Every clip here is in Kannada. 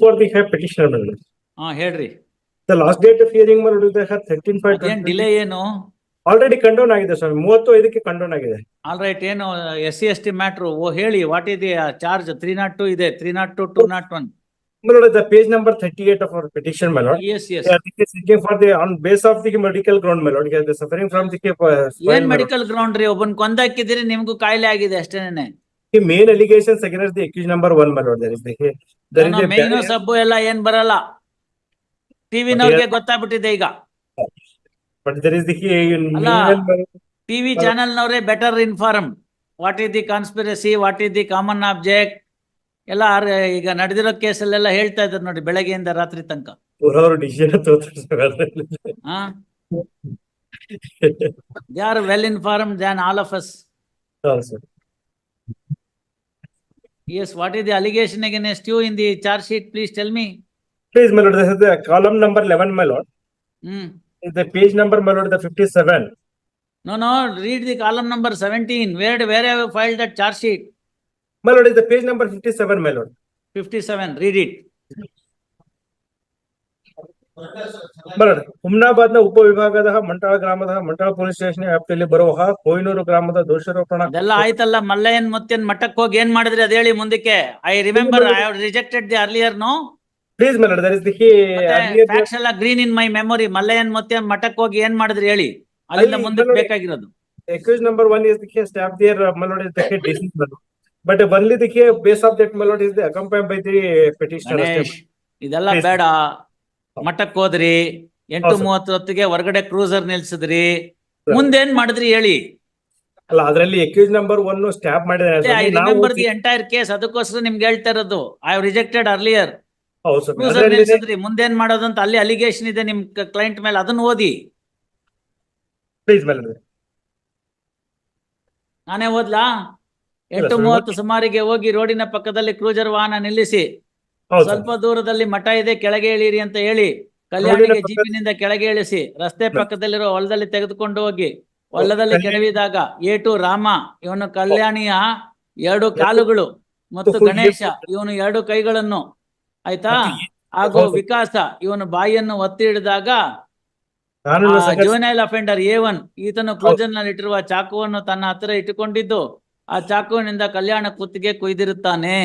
ಫೋರ್ ದಿ ಹ್ಯಾಪ್ ಪೆಟീഷನರ್ ಮ್ಯಾಡಮ್ ಆ ಹೇಳ್ರಿ. ಲಾಸ್ಟ್ ಡೇಟ್ ಆಫ್ ಹಿಯರಿಂಗ್ ಮರ ಡಿಲೇ ಏನು? ಆಲ್ರೆಡಿ ಕಂಡೋನ್ ಆಗಿದೆ ಸರ್ 30ಕ್ಕೆ ಕಂಡೋನ್ ಆಗಿದೆ. ಆಲ್ ರೈಟ್ ಏನು एससी एसटी ಮ್ಯಾಟರ್ ಓ ಹೇಳಿ ವಾಟ್ ಇಸ್ ದಿ ಚಾರ್ಜ್ 302 ಇದೆ 302 201 ಇದೆ three number 38 of our one madam S S S K for the on base of the medical ground ಮೇಲೆ ಸಫರಿಂಗ್ ಫ್ರಮ್ ದಿ ಏನ್ ಮೆಡಿಕಲ್ ಗ್ರೌಂಡ್ ರೀ? ಒಬ್ಬನ್ ಕೊಂದಾಕಿದ್ರೆ ಹಾಕಿದಿರಿ ನಿಮಗೆ ಕಾಯಿಲೆ ಆಗಿದೆ ಅಷ್ಟೇನೆ The main against against the number one ಮೇಲೆ. ಮೇನು ಸಬ್ಬು ಎಲ್ಲ ಏನ್ ಬರಲ್ಲ. ಟಿವಿನವ್ರಿಗೆ ಗೊತ್ತಾಗ್ಬಿಟ್ಟಿದೆ ಈಗ. ಅಲ್ಲ. meanwhile, my lord, TV channel ನವರೇ better inform what is the conspiracy what is the common object ಎಲ್ಲ ಈಗ ನಡೆದಿರೋ ಕೇಸಲ್ಲೆಲ್ಲ ಹೇಳ್ತಾ ಇದ್ದಾರೆ ನೋಡಿ ಬೆಳಗ್ಗೆಯಿಂದ ರಾತ್ರಿ ತನಕ. They are well inform than all of us ಹೌದು what is the allegation against you in the charge sheet? Please tell me. Please, my lord, this is the column number eleven, my lord. Is the page number, my lord, the fifty-seven. No, no, read the column number seventeen, where, where have you filed that charge sheet? My lord, is the page number fifty-seven, my lord. Fifty-seven, read it. ನ ಉಪ ಉಪವಿಭಾಗದ ಮಂಟಾಳ ಗ್ರಾಮದ ಮಂಟಾಳ ಪೊಲೀಸ್ ಸ್ಟೇಷನ್ ವ್ಯಾಪ್ತಿಯಲ್ಲಿ ಬರುವ ಕೊಯ್ನೂರು ಗ್ರಾಮದ ದೋಷಾರೋಪಣ. ಎಲ್ಲ ಆಯ್ತಲ್ಲ ಮಲ್ಲಯ್ಯನ್ ಮುತ್ಯನ್ ಮಠಕ್ ಹೋಗಿ ಏನ್ ಮಾಡಿದ್ರಿ ಅದ ಹೇಳಿ ಮುಂದಕ್ಕೆ. I remember I rejected the earlier no please madam there is the facts ಎಲ್ಲ ಗ್ರೀನ್ ಇನ್ ಮೈ ಮೆಮೊರಿ ಮಲ್ಲಯ್ಯನ್ ಮುತ್ಯನ್ ಮಠಕ್ ಹೋಗಿ ಏನ್ ಮಾಡಿದ್ರಿ ಹೇಳಿ. ಅಲ್ಲಿಂದ ಅಲ್ಲಿ ಮುಂದಕ್ಕೆ ಬೇಕಾಗಿರೋದು. Accused number one is ದಿಕ್ಕೆ staff there there, is but. But only the case base of that, my lord, is the accompanied by the petitioner. Ganesh ಇದೆಲ್ಲ ಬೇಡ. ಮಠಕ್ ಹೋದ್ರಿ ಎಂಟು ಮೂವತ್ತು ಹೊತ್ತಿಗೆ ಹೊರಗಡೆ ಕ್ರೂಸರ್ ನಿಲ್ಸಿದ್ರಿ ಮುಂದೇನ್ ಮಾಡಿದ್ರಿ ಹೇಳಿ? ಅಲ್ಲ ಅದರಲ್ಲಿ accused number one stab entire case ಅದಕ್ಕೋಸ್ಕರ ನಿಮ್ಗೆ ಹೇಳ್ತಾ ಇರೋದು. ಐ ರಿಜೆಕ್ಟೆಡ್ ಅರ್ಲಿಯರ್ ಮುಂದೇನ್ ಮಾಡೋದು ಅಂತ ಅಲ್ಲಿ ಅಲಿಗೇಷನ್ ಇದೆ ನಿಮ್ ಕ್ಲೈಂಟ್ ಮೇಲೆ ಅದನ್ನ ಓದಿ. Lord. ನಾನೇ ಓದ್ಲಾ? ಎಂಟು ಮೂವತ್ತು ಸುಮಾರಿಗೆ ಹೋಗಿ ರೋಡಿನ ಪಕ್ಕದಲ್ಲಿ ಕ್ರೂಜರ್ ವಾಹನ ನಿಲ್ಲಿಸಿ. ಸ್ವಲ್ಪ ದೂರದಲ್ಲಿ ಮಠ ಇದೆ ಕೆಳಗೆ ಇಳಿರಿ ಅಂತ ಹೇಳಿ ಕಲ್ಯಾಣಿಗೆ ಜೀಪಿನಿಂದ ಕೆಳಗೆ ಇಳಿಸಿ ರಸ್ತೆ ಪಕ್ಕದಲ್ಲಿರೋ ಹೊಲದಲ್ಲಿ ತೆಗೆದುಕೊಂಡು ಹೋಗಿ ಹೊಲದಲ್ಲಿ ಕೆಡವಿದಾಗ ಏಟು ರಾಮ ಇವನು ಕಲ್ಯಾಣಿಯ ಎರಡು ಕಾಲುಗಳು ಮತ್ತು ಗಣೇಶ ಇವನು ಎರಡು ಕೈಗಳನ್ನು ಆಯ್ತಾ? ಹಾಗೂ ವಿಕಾಸ ಇವನು ಬಾಯಿಯನ್ನು ಒತ್ತಿ ಹಿಡಿದಾಗ juvenile juvenile offender A one ಈತನು ಕ್ಲೋಜನ್ನಲ್ಲಿ ಇಟ್ಟಿರುವ ಚಾಕುವನ್ನು ತನ್ನ ಹತ್ತಿರ ಇಟ್ಟುಕೊಂಡಿದ್ದು ಆ ಚಾಕುವಿನಿಂದ ಕಲ್ಯಾಣ ಕುತ್ತಿಗೆ ಕೊಯ್ದಿರುತ್ತಾನೆ.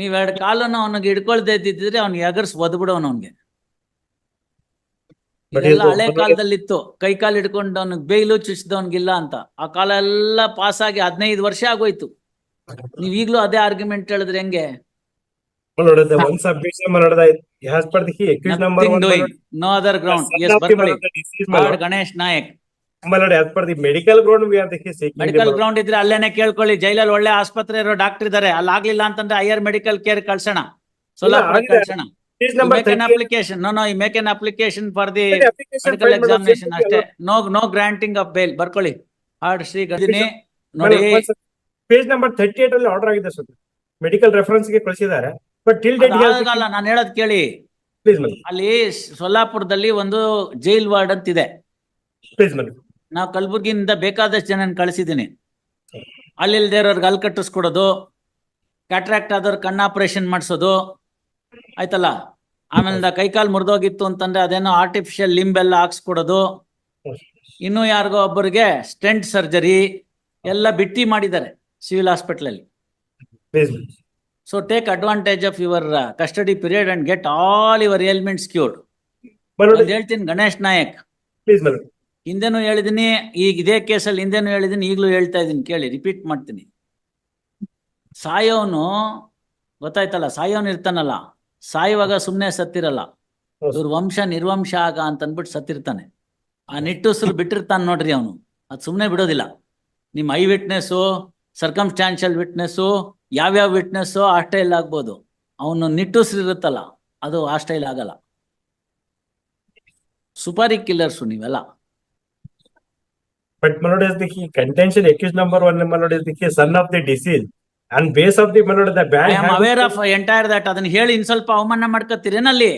ನೀವ್ ಎರಡು ಕಾಲನ್ನು ಅವನಿಗೆ ಹಿಡ್ಕೊಳ್ದೆ ಇದ್ದಿದ್ರೆ ಅವ್ನಿಗೆ ಎಗರ್ಸ್ ಒದ್ಬಿಡೋನು ಅವನ್ಗೆ. ಇದೆಲ್ಲ ಇದು ಹಳೆ ಕಾಲದಲ್ಲಿ ಕಾಲದಲ್ಲಿತ್ತು. ಕೈ ಕಾಲು ಹಿಡ್ಕೊಂಡು ಅವ್ನಿಗೆ ಬೇಯ್ಲು ಚುಚ್ಚಿದವನ್ಗಿಲ್ಲ ಅಂತ. ಆ ಕಾಲ ಎಲ್ಲ ಪಾಸ್ ಆಗಿ ಹದಿನೈದು ವರ್ಷ ಆಗೋಯ್ತು. ನೀವ್ ಈಗ್ಲೂ ಅದೇ ಆರ್ಗ್ಯುಮೆಂಟ್ ಹೇಳಿದ್ರೆ ಹೆಂಗೆ? No other ground. Ganesh Nayak medical. Ground ಇದ್ರೆ ಅಲ್ಲೇನೆ ಕೇಳ್ಕೊಳ್ಳಿ ಜೈಲಲ್ಲಿ ಒಳ್ಳೆ ಆಸ್ಪತ್ರೆ ಇರೋ ಡಾಕ್ಟರ್ ಇದಾರೆ ಅಲ್ಲಿ ಆಗ್ಲಿಲ್ಲ ಅಂತಂದ್ರೆ ಹೈಯರ್ ಮೆಡಿಕಲ್ ಕೇರ್ ಕಳ್ಸೋಣ. ಸೋಲಾಪುರ ಕಳ್ಸೋಣ. number make an 38, application no no make an application for the medical examination ಅಷ್ಟೇ. No no granting of bail ಬರ್ಕೊಳ್ಳಿ. ಹಾರ್ಡ್ ಶ್ರೀ ಗದಿನಿ ನೋಡಿ. ಪೇಜ್ ನಂಬರ್ thirty eight ಅಲ್ಲಿ ಆರ್ಡರ್ ಆಗಿದೆ ಸರ್. ಮೆಡಿಕಲ್ ರೆಫರೆನ್ಸ್ಗೆ ಕಳಿಸಿದ್ದಾರೆ. ಬಟ್ ಟಿಲ್ ಡೇಟ್ ಆಗಲ್ಲ ನಾನು ಹೇಳೋದು ಕೇಳಿ. ಅಲ್ಲಿ ಸೊಲ್ಲಾಪುರದಲ್ಲಿ ಒಂದು ಜೈಲ್ ವಾರ್ಡ್ ಅಂತಿದೆ. ಪ್ಲೀಸ್ ಮೇಡಮ್ ನಾವು ಕಲಬುರ್ಗಿಯಿಂದ ಬೇಕಾದಷ್ಟು ಜನ ಕಳಿಸಿದ್ದೀನಿ. ಅಲ್ಲಿ ಇಲ್ದೇ ಇರೋರ್ಗೆ ಅಲ್ಲಿ ಕಟ್ಟಿಸ್ಕೊಡೋದು ಕ್ಯಾಟ್ರಾಕ್ಟ್ ಆದವ್ರ ಕಣ್ಣು ಆಪರೇಷನ್ ಮಾಡಿಸೋದು ಆಯ್ತಲ್ಲ? ಆಮೇಲೆ ಕೈಕಾಲು ಮುರಿದೋಗಿತ್ತು ಅಂತಂದ್ರೆ ಅದೇನೋ ಆರ್ಟಿಫಿಷಿಯಲ್ ಲಿಂಬ್ ಎಲ್ಲ ಹಾಕ್ಸ್ಕೊಡೋದು. ಇನ್ನೂ ಯಾರಿಗೋ ಒಬ್ಬರಿಗೆ ಸ್ಟೆಂಟ್ ಸರ್ಜರಿ ಎಲ್ಲ ಬಿಟ್ಟಿ ಮಾಡಿದ್ದಾರೆ ಸಿವಿಲ್ ಹಾಸ್ಪಿಟಲ್ ಅಲ್ಲಿ. So take advantage of your custody period and get all your ailments cured madam ಹೇಳ್ತೀನಿ ಗಣೇಶ್ ನಾಯಕ್. ಪ್ಲೀಸ್ ಹಿಂದೆನೂ ಹೇಳಿದಿನಿ ಈಗ ಇದೇ ಕೇಸಲ್ಲಿ ಹಿಂದೆನೂ ಹೇಳಿದಿನಿ, ಈಗಲೂ ಹೇಳ್ತಾ ಇದ್ದೀನಿ ಕೇಳಿ ರಿಪೀಟ್ ಮಾಡ್ತೀನಿ. ಸಾಯೋನು, ಗೊತ್ತಾಯ್ತಲ್ಲ, ಸಾಯೋನು ಇರ್ತಾನಲ್ಲ, ಸಾಯುವಾಗ ಸುಮ್ಮನೆ ಸತ್ತಿರಲ್ಲ. ಇವ್ರ ವಂಶ ನಿರ್ವಂಶ ಆಗ ಅಂತ ಅಂದ್ಬಿಟ್ಟು ಸತ್ತಿರ್ತಾನೆ. ಆ ನಿಟ್ಟುಸಿರು ಬಿಟ್ಟಿರ್ತಾನೆ ನೋಡ್ರಿ ಅವನು, ಅದು ಸುಮ್ಮನೆ ಬಿಡೋದಿಲ್ಲ. ನಿಮ್ಮ ಐ ವಿಟ್ನೆಸ್ಸು ಸರ್ಕಮ್ಸ್ಟಾನ್ಷಿಯಲ್ ವಿಟ್ನೆಸ್ಸು, ಯಾವ್ಯಾವ ವಿಟ್ನೆಸ್ಸು ಆ ಸ್ಟೈಲ್ ಆಗ್ಬೋದು. ಅವನು ನಿಟ್ಟುಸಿರು ಇರುತ್ತಲ್ಲ, ಅದು ಆ ಸ್ಟೈಲ್ ಆಗಲ್ಲ. ಸುಪಾರಿ ಕಿಲ್ಲರ್ಸು ನೀವೆಲ್ಲ. But my lord is the key. Contention accused number one, my is the key son of the deceased. And base of the, my lord, the I. Am aware of entire that ಅದನ್ನ ಹೇಳಿ ಇನ್ ಸ್ವಲ್ಪ ಅವಮಾನ ಮಾಡ್ಕೊತೀರೇನಲ್ಲಿ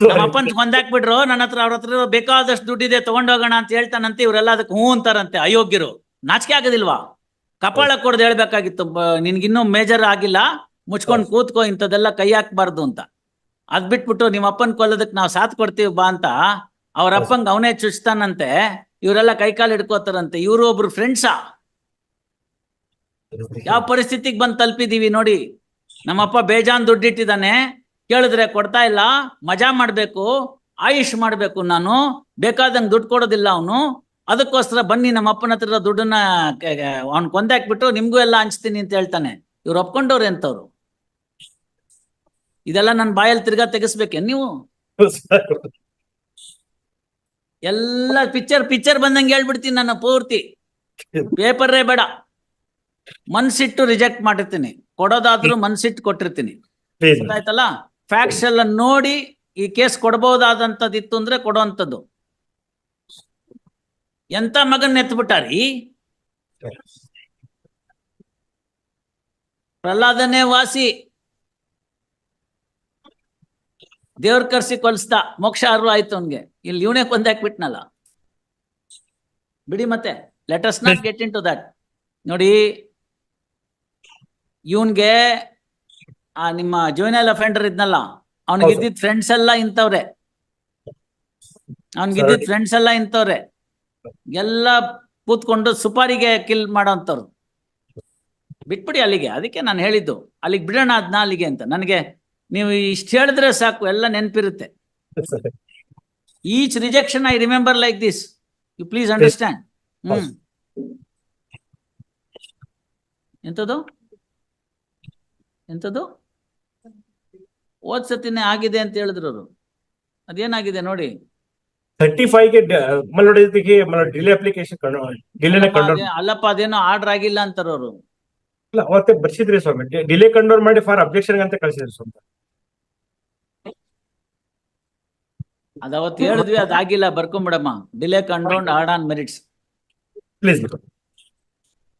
ನಮ್ಮ ಅಪ್ಪನ್ ಕೊಂದಾಕ್ಬಿಟ್ರು ನನ್ನ ಹತ್ರ ಅವ್ರ ಹತ್ರ ಬೇಕಾದಷ್ಟು ದುಡ್ಡಿದೆ ತಗೊಂಡೋಗೋಣ ಅಂತ ಹೇಳ್ತಾನಂತೆ ಇವರೆಲ್ಲ ಅದಕ್ಕೆ ಹ್ಞೂ ಅಂತಾರಂತೆ ಅಯೋಗ್ಯರು. ನಾಚಿಕೆ ಆಗೋದಿಲ್ವಾ? ಕಪಾಳ ಕೊಡ್ದು ಹೇಳ್ಬೇಕಾಗಿತ್ತು ಬ- ನಿನ್ಗಿನ್ನೂ ಮೇಜರ್ ಆಗಿಲ್ಲ ಮುಚ್ಕೊಂಡ್ ಕೂತ್ಕೋ ಇಂಥದ್ದೆಲ್ಲ ಕೈ ಹಾಕ್ಬಾರ್ದು ಅಂತ. ಅದ್ ಬಿಟ್ಬಿಟ್ಟು ನಿಮ್ಮ ಅಪ್ಪನ್ ಕೊಲ್ಲೋದಕ್ ನಾವ್ ಸಾಥ್ ಕೊಡ್ತೀವಿ ಬಾ ಅಂತ ಅವ್ರ. ಅಪ್ಪಂಗ್ ಅವನೇ ಚುಚ್ತಾನಂತೆ. ಇವರೆಲ್ಲ ಕೈ ಕಾಲು ಹಿಡ್ಕೋತಾರಂತೆ. ಇವರು ಒಬ್ರು ಫ್ರೆಂಡ್ಸಾ ಯಾವ ಪರಿಸ್ಥಿತಿಗೆ ಬಂದು ತಲುಪಿದೀವಿ ನೋಡಿ. ನಮ್ಮಪ್ಪ ಬೇಜಾನ್ ದುಡ್ಡಿಟ್ಟಿದ್ದಾನೆ. ಕೇಳಿದ್ರೆ ಕೊಡ್ತಾ ಇಲ್ಲ. ಮಜಾ ಮಾಡ್ಬೇಕು. ಆಯುಷ್ ಮಾಡ್ಬೇಕು ನಾನು. ಬೇಕಾದಂಗೆ ದುಡ್ಡು ಕೊಡೋದಿಲ್ಲ ಅವನು. ಅದಕ್ಕೋಸ್ಕರ ಬನ್ನಿ ನಮ್ಮ ಅಪ್ಪನ ಹತ್ರ ದುಡ್ಡನ್ನ ಅವ್ನ್ ಕೊಂದಾಕ್ಬಿಟ್ಟು ನಿಮ್ಗೂ ಎಲ್ಲ ಹಂಚ್ತೀನಿ ಅಂತ ಹೇಳ್ತಾನೆ. ಇವ್ರು ಒಪ್ಕೊಂಡವ್ರು ಎಂತವ್ರು ಇದೆಲ್ಲ ನನ್ನ ಬಾಯಲ್ಲಿ ತಿರ್ಗಾ ತೆಗಿಸ್ಬೇಕೆ ನೀವು? ಎಲ್ಲ ಪಿಕ್ಚರ್ ಪಿಕ್ಚರ್ ಬಂದಂಗೆ ಹೇಳ್ಬಿಡ್ತೀನಿ ನನ್ನ ಪೂರ್ತಿ. ಪೇಪರೇ ಬೇಡ. ಮನ್ಸಿಟ್ಟು ರಿಜೆಕ್ಟ್ ಮಾಡಿರ್ತೀನಿ. ಕೊಡೋದಾದ್ರೂ ಮನ್ಸಿಟ್ಟು ಕೊಟ್ಟಿರ್ತೀನಿ. ಗೊತ್ತಾಯ್ತಲ್ಲ? ಫ್ಯಾಕ್ಟ್ಸ್ ಎಲ್ಲ ನೋಡಿ ಈ ಕೇಸ್ ಕೊಡಬಹುದಾದಂತದಿತ್ತು ಅಂದ್ರೆ ಕೊಡುವಂಥದ್ದು. ಎಂತ ಮಗನ್ ಎತ್ಬಿಟ್ಟಾರಿ? ಪ್ರಹ್ಲಾದನೇ ವಾಸಿ. ದೇವ್ರ ಕರ್ಸಿ ಕೊಲ್ಸ್ದ ಮೋಕ್ಷ ಅರ್ವ ಆಯ್ತು ಅವನ್ಗೆ. ಇಲ್ಲಿ ಇವನೇ ಕೊಂದಾಕ್ಬಿಟ್ನಲ್ಲ ಬಿಡಿ ಮತ್ತೆ let us not get into that ನೋಡಿ ಇವನ್ಗೆ ಆ ನಿಮ್ಮ ಜೂನಿಯಲ್ ಅಫೆಂಡರ್ ಇದ್ನಲ್ಲ ಅವ್ನಿಗೆ. ಇದ್ದಿದ್ ಫ್ರೆಂಡ್ಸ್ ಎಲ್ಲ ಇಂಥವ್ರೆ. ಅವ್ನಿಗೆ ಇದ್ದಿದ್ ಫ್ರೆಂಡ್ಸ್ ಎಲ್ಲ ಇಂಥವ್ರೆ. ಎಲ್ಲ ಕೂತ್ಕೊಂಡು ಸುಪಾರಿಗೆ ಕಿಲ್ ಮಾಡೋಂಥವ್ರು. ಬಿಟ್ಬಿಡಿ ಅಲ್ಲಿಗೆ ಅದಕ್ಕೆ ನಾನು ಹೇಳಿದ್ದು. ಅಲ್ಲಿಗೆ ಬಿಡೋಣ ಅದ್ನ ಅಲ್ಲಿಗೆ ಅಂತ. ನನಗೆ ನೀವು ಇಷ್ಟು ಹೇಳಿದ್ರೆ ಸಾಕು ಎಲ್ಲ ನೆನಪಿರುತ್ತೆ. Each rejection I remember like this you please understand hmm. ಎಂತದು? ಎಂಥದ್ದು ಓದ್ ಸತಿನೇ ಆಗಿದೆ ಅಂತ ಹೇಳಿದ್ರು ಅವರು. ಅದೇನಾಗಿದೆ ನೋಡಿ. ತರ್ಟಿ ಫೈವ್ಗೆ ಮಲ್ಲೊಡಿದಕ್ಕೆ ಡಿಲೇ ಅಪ್ಲಿಕೇಶನ್ ಡಿಲೇನ ಅಲ್ಲಪ್ಪ ಅದೇನೋ ಆರ್ಡರ್ ಆಗಿಲ್ಲ ಅಂತಾರ ಅವರು. ಇಲ್ಲ ಅವತ್ತೆ ಬರ್ಸಿದ್ರಿ ಸ್ವಾಮಿ. ಡಿಲೇ ಕಂಡೋರ್ ಮಾಡಿ ಫಾರ್ ಅಬ್ಜೆಕ್ಷನ್ ಅಂತ ಕಳ್ಸಿದ್ರಿ ಸ್ವಾಮಿ. ಅದ ಅವತ್ತು ಹೇಳಿದ್ವಿ ಅದಾಗಿಲ್ಲ ಬರ್ಕೊಂಬಿಡಮ್ಮ delay condoned heard on merits please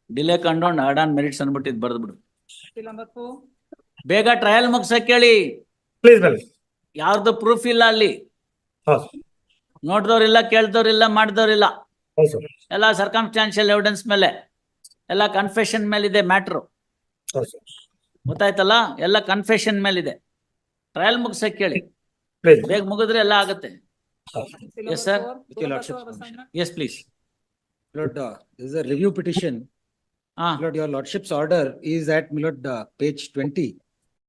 delay condoned heard on merits ಅನ್ಬಿಟ್ಟಿದ್ ಬರ್ದ್ಬಿಡು ಬೇಗ ಟ್ರಯಲ್ ಮುಗ್ಸಕ್ ಕೇಳಿ. ಪ್ಲೀಸ್ ಮೇಲೆ ಯಾರ್ದು ಪ್ರೂಫ್ ಇಲ್ಲ ಅಲ್ಲಿ. ನೋಡಿದವ್ರಿಲ್ಲ ಕೇಳ್ದವ್ರಿಲ್ಲ ಮಾಡಿದವ್ರಿಲ್ಲ. ಎಲ್ಲ ಸರ್ಕಮ್ಸ್ಟಾನ್ಷಿಯಲ್ ಎವಿಡೆನ್ಸ್ ಮೇಲೆ. ಎಲ್ಲ ಕನ್ಫೆಷನ್ ಮೇಲಿದೆ ಮ್ಯಾಟ್ರು ಹೌದು ಸರ್ ಗೊತ್ತಾಯ್ತಲ್ಲ? ಎಲ್ಲ ಕನ್ಫೆಷನ್ ಮೇಲಿದೆ. ಟ್ರಯಲ್ ಮುಗ್ಸಕ್ ಹೇಳಿ ಪ್ಲೀಸ್ ಬೇಗ ಮುಗಿದ್ರೆ ಎಲ್ಲ ಆಗತ್ತೆ yes sir With your lordship's permission. Yes please Lord, uh, this is a review petition. ಹಾ Lord, your lordship's order is at Milord, uh, page twenty.